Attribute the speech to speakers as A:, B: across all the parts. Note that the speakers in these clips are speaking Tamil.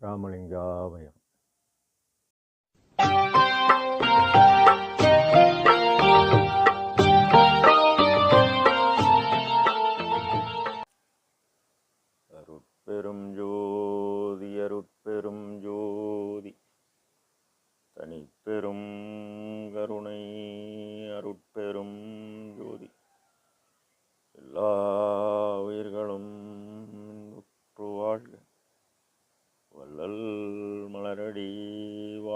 A: ராமலிங்காவயம் அருட்பெரும் ஜோ அருட்பெரும் ஜோதி தனிப்பெரும் கருணை அருட்பெரும் ஜோதி எல்லா உயிர்களும் உற்று வாழ்க வள்ளல் மலரடி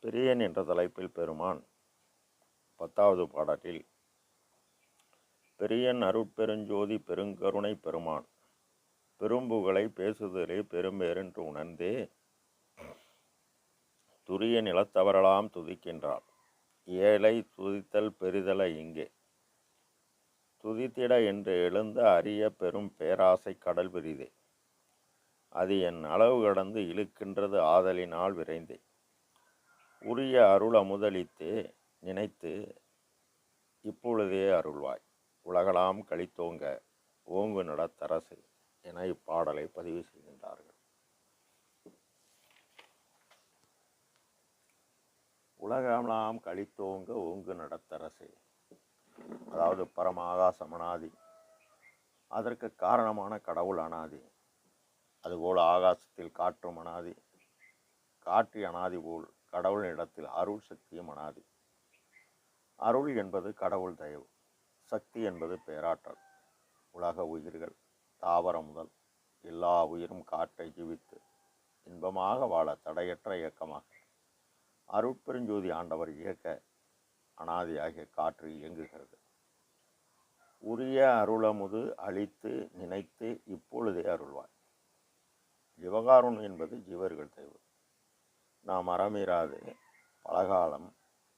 A: பெரியன் என்ற தலைப்பில் பெருமான் பத்தாவது பாடலில் பெரியன் அருட்பெருஞ்சோதி பெருங்கருணை பெருமான் பெரும்புகளை பேசுதலே பெரும்பேரென்று உணர்ந்தே துரிய நிலத்தவரலாம் துதிக்கின்றார். ஏழை துதித்தல் பெரிதல இங்கே. துதித்திட என்று எழுந்த அரிய பெரும் பேராசை கடல் பெரிதே அது என் அளவு கடந்து இழுக்கின்றது ஆதலினால் விரைந்தேன் உரிய அருள் அமுதளித்தே நினைத்து இப்பொழுதே அருள்வாய். உலகலாம் கழித்தோங்க ஓங்கு நடத்தரசு என இப்பாடலை பதிவு செய்கின்றார்கள். உலகமெல்லாம் கழித்தோங்க ஓங்கு நடத்தரசு அதாவது பரமாகாசம் அனாதி அதற்கு காரணமான கடவுள் அனாதி. அதுபோல் ஆகாசத்தில் காற்றும் அனாதி. காற்று அனாதி போல் கடவுளிடத்தில் அருள் சக்தியும் அனாதி அருள் என்பது கடவுள் தயவு. சக்தி என்பது பேராற்றல். உலக உயிர்கள் தாவரம் முதல் எல்லா உயிரும் காற்றை ஜீவித்து இன்பமாக வாழ தடையற்ற இயக்கமாக. அருட்பெருஞ்சோதி ஆண்டவர் இயக்க அனாதியாகிய காற்று இயங்குகிறது. உரிய அருளமுது அழித்து நினைத்து இப்பொழுதே அருள்வாய். ஜிவகாருண் என்பது ஜீவர்கள் தெய்வம் நாம் அறமீறாது. பலகாலம்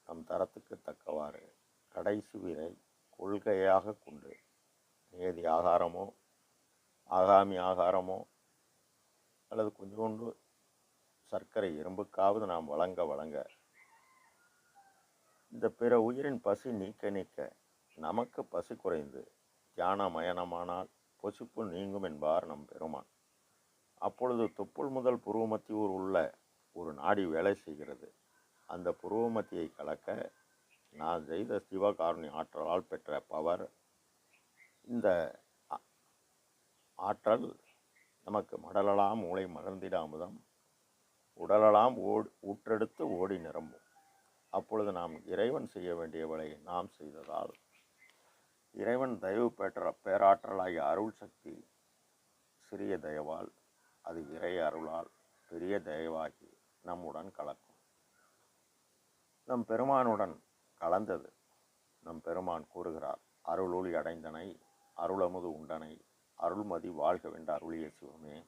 A: நம் தரத்துக்கு தக்கவாறு கடைசி வீரை கொள்கையாக கொண்டு. நேதி ஆகாரமோ ஆகாமி ஆகாரமோ அல்லது கொஞ்சோண்டு சர்க்கரை எறும்புக்காவது நாம் வழங்க வழங்க. இந்த பிற உயிரின் பசி நீக்க நீக்க நமக்கு பசி குறைந்து தியானமயனமானால் பொசுப்பு நீங்கும் என்பார் நம் பெருமான். அப்பொழுது தொப்புள் முதல் புருவமத்தியூர் உள்ள ஒரு நாடி வேலை செய்கிறது. அந்த புருவமத்தியை கலக்க நான் செய்த சிவகாருணி ஆற்றலால் பெற்ற பவர் இந்த ஆற்றல் நமக்கு மடலலாம் மூளை மலர்ந்திட உடலெல்லாம் உடலலாம் ஓடி ஊற்றெடுத்து ஓடி நிரம்பும். அப்பொழுது நாம் இறைவன் செய்ய வேண்டிய வேலையை நாம் செய்ததால் இறைவன் தயவு பெற்ற பேராற்றலாகிய அருள் சக்தி சிறிய தயவால் அது இறை அருளால் பெரிய தயவாகி நம்முடன் கலக்கும். நம் பெருமானுடன் கலந்தது. நம் பெருமான் கூறுகிறார் அருளொளி அடைந்தனை அருளமுது உண்டனை அருள்மதி வாழ்கவென்ற அருளிய சிவமே.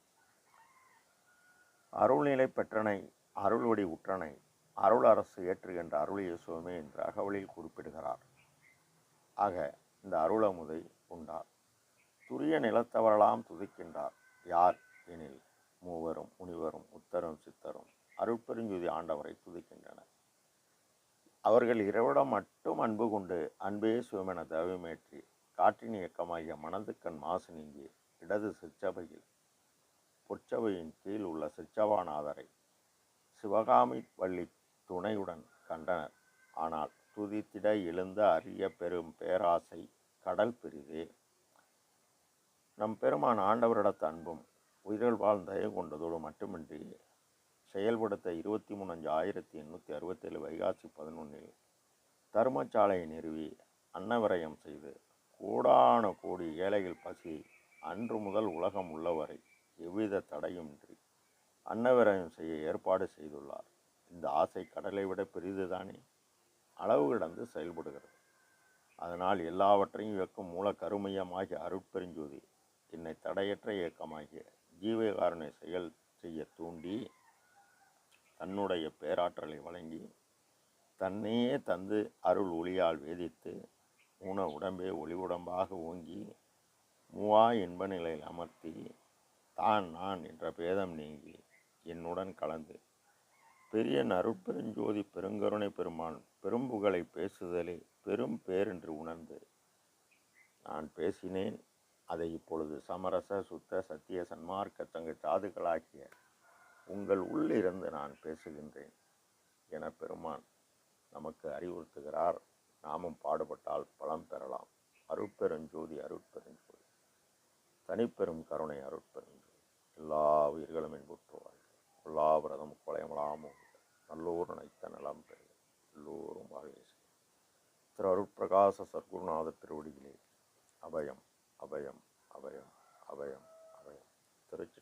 A: அருள்நிலை பெற்றனை அருள்வடி உற்றனை அருள் அரசு ஏற்றுகின்ற அருளிய சிவமே என்று அகவலில் குறிப்பிடுகிறார். ஆக இந்த அருளமுதை உண்டார். துரிய நிலத்தவரெல்லாம் துதிக்கின்றார். யார்? எனில் மூவரும் முனிவரும் உத்தரும் சித்தரும். அருட்பெருஞ்சுதி ஆண்டவரை துதிக்கின்றனர். அவர்கள் இறைவிடம் மட்டும் அன்பு கொண்டு அன்பே சிவமென தவமேற்றி காற்றின் இயக்கமாகிய மனதுக்கண் மாசு நீங்கி இடது சிற்றபையில் பொற்சபையின் கீழ் உள்ள சிற்றவாநாதரை சிவகாமி வள்ளி துணையுடன் கண்டனர். ஆனால் துதித்திட எழுந்த அரிய பெரும் பேராசை கடல் பெரிதே. நம் பெருமான் ஆண்டவரிடத்த அன்பும் உயிர்கள் வாழ்ந்த கொண்டதோடு மட்டுமின்றி செயல்படுத்த இருபத்தி மூணு அஞ்சு ஆயிரத்தி எண்ணூற்றி அறுபத்தேழு வைகாசி பதினொன்றில் தர்மசாலையை நிறுவி அன்னவிரயம் செய்து கோடான கோடி ஏழைகள் பசி அன்று முதல் உலகம் உள்ளவரை எவ்வித தடையுமின்றி அன்னவிரயம் செய்ய ஏற்பாடு செய்துள்ளார். இந்த ஆசை கடலை விட பெரிதுதானே? அளவு கிடந்து செயல்படுகிறது. அதனால் எல்லாவற்றையும் இயக்கும் மூல கருமையமாகிய அருட்பெருஞ்சோதி என்னை தடையற்ற இயக்கமாகிய ஜீவகாருண்ய செயல் செய்ய தூண்டி தன்னுடைய பேராற்றலை வழங்கி தன்னையே தந்து அருள் ஒளியால் வேதித்து ஊன உடம்பே ஒளி உடம்பாக ஓங்கி மூவா இன்ப நிலையில் அமர்த்தி தான் நான் என்ற பேதம் நீங்கி என்னுடன் கலந்து பெரிய நருட்பெருஞ்சோதி பெருங்கருணை பெருமான் பெரும்புகளை பேசுதலே பெரும் பேரென்று உணர்ந்து நான் பேசினேன். அதை இப்பொழுது சமரச சுத்த சத்திய சன்மார்க்க தங்க சாதுகளாகிய உங்கள் உள்ளிருந்து நான் பேசுகின்றேன் என பெருமான் நமக்கு அறிவுறுத்துகிறார். நாமும் பாடுபட்டால் பலம் பெறலாம் அருட்பெருஞ்சோதி அருட்பெருஞ்சோதி. தனிப்பெரும் கருணை அருட்பெருஞ்சோதி. எல்லா உயிர்களும் புற்றுவாயிலும் உல்லாவரதம் கொலையமலாமும் நல்லோர் நினைத்த நலம் பெறுக. எல்லோரும் வாழ்க. திரு அருட்பிரகாச சர்க்குருநாத திருவடிகளே அபயம் அபயம் அபயம் அபயம் அபயம். திருச்சி